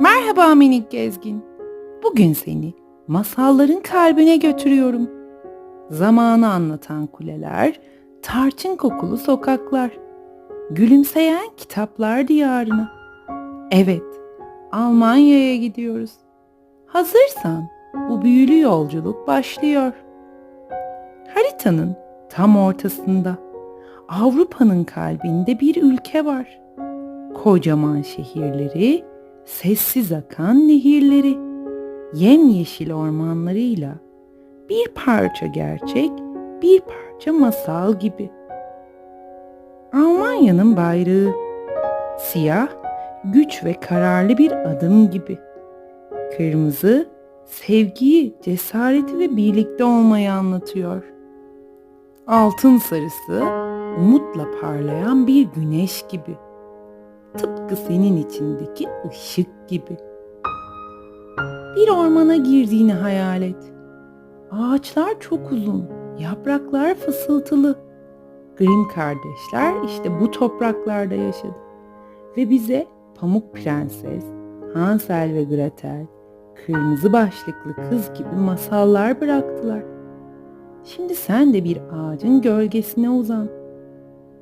Merhaba minik gezgin. Bugün seni masalların kalbine götürüyorum. Zamanı anlatan kuleler, tarçın kokulu sokaklar, gülümseyen kitaplar diyarına. Evet, Almanya'ya gidiyoruz. Hazırsan bu büyülü yolculuk başlıyor. Haritanın tam ortasında Avrupa'nın kalbinde bir ülke var. Kocaman şehirleri, sessiz akan nehirleri, yemyeşil ormanlarıyla bir parça gerçek, bir parça masal gibi. Almanya'nın bayrağı siyah, güç ve kararlı bir adım gibi. Kırmızı, sevgiyi, cesareti ve birlikte olmayı anlatıyor. Altın sarısı, umutla parlayan bir güneş gibi. Tıpkı senin içindeki ışık gibi. Bir ormana girdiğini hayal et. Ağaçlar çok uzun, yapraklar fısıltılı. Grimm kardeşler işte bu topraklarda yaşadı. Ve bize Pamuk Prenses, Hansel ve Gretel, kırmızı başlıklı kız gibi masallar bıraktılar. Şimdi sen de bir ağacın gölgesine uzan.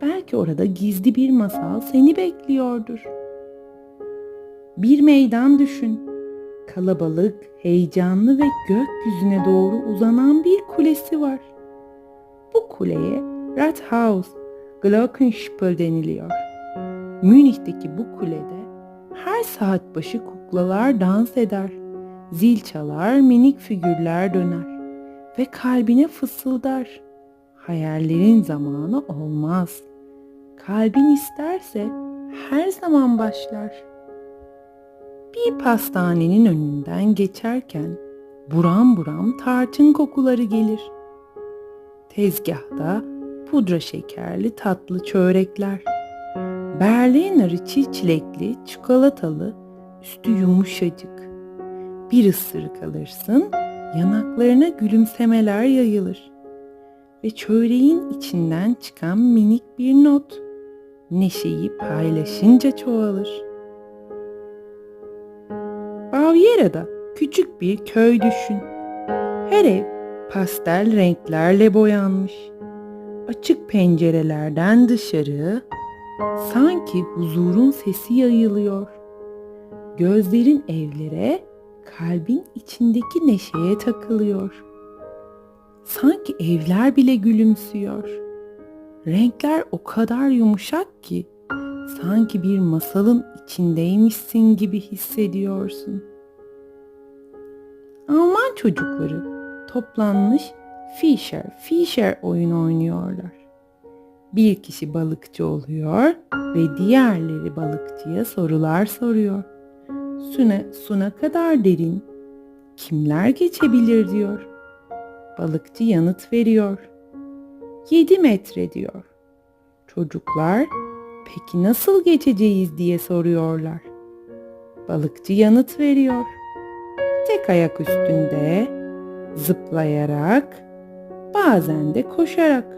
Belki orada gizli bir masal seni bekliyordur. Bir meydan düşün. Kalabalık, heyecanlı ve gökyüzüne doğru uzanan bir kulesi var. Bu kuleye Rathaus Glockenspiel deniliyor. Münih'teki bu kulede her saat başı kuklalar dans eder. Zil çalar, minik figürler döner ve kalbine fısıldar. Hayallerin zamanı olmaz. Kalbin isterse her zaman başlar. Bir pastanenin önünden geçerken buram buram tarçın kokuları gelir. Tezgahta pudra şekerli tatlı çörekler. Berliner içi çilekli, çikolatalı, üstü yumuşacık. Bir ısırık alırsın, yanaklarına gülümsemeler yayılır. Ve çöreğin içinden çıkan minik bir not, neşeyi paylaşınca çoğalır. Bavyera'da küçük bir köy düşün. Her ev pastel renklerle boyanmış. Açık pencerelerden dışarı sanki huzurun sesi yayılıyor. Gözlerin evlere, kalbin içindeki neşeye takılıyor. Sanki evler bile gülümsüyor. Renkler o kadar yumuşak ki sanki bir masalın içindeymişsin gibi hissediyorsun. Alman çocukları toplanmış Fischer, Fischer oyun oynuyorlar. Bir kişi balıkçı oluyor ve diğerleri balıkçıya sorular soruyor. Suna, suna kadar derin. Kimler geçebilir diyor. Balıkçı yanıt veriyor. 7 metre diyor. Çocuklar peki nasıl geçeceğiz diye soruyorlar. Balıkçı yanıt veriyor. Tek ayak üstünde, zıplayarak, bazen de koşarak.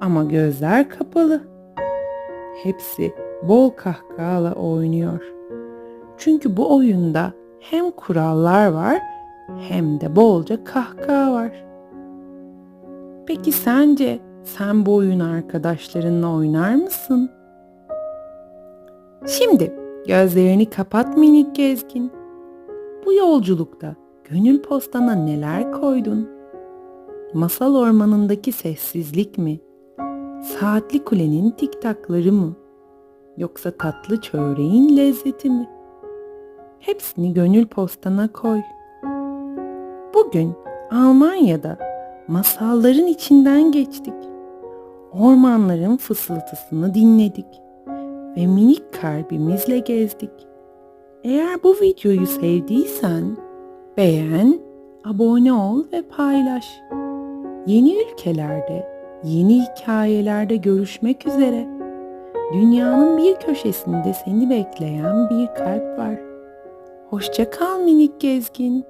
Ama gözler kapalı. Hepsi bol kahkahayla oynuyor. Çünkü bu oyunda hem kurallar var hem de bolca kahkaha var. Peki sence sen bu oyun arkadaşlarınla oynar mısın? Şimdi gözlerini kapat minik gezgin. Bu yolculukta gönül postana neler koydun? Masal ormanındaki sessizlik mi? Saatli kulenin tiktakları mı? Yoksa tatlı çöreğin lezzeti mi? Hepsini gönül postana koy. Bugün Almanya'da masalların içinden geçtik. Ormanların fısıltısını dinledik ve minik kalbimizle gezdik. Eğer bu videoyu sevdiysen beğen, abone ol ve paylaş. Yeni ülkelerde, yeni hikayelerde görüşmek üzere. Dünyanın bir köşesinde seni bekleyen bir kalp var. Hoşça kal minik gezgin.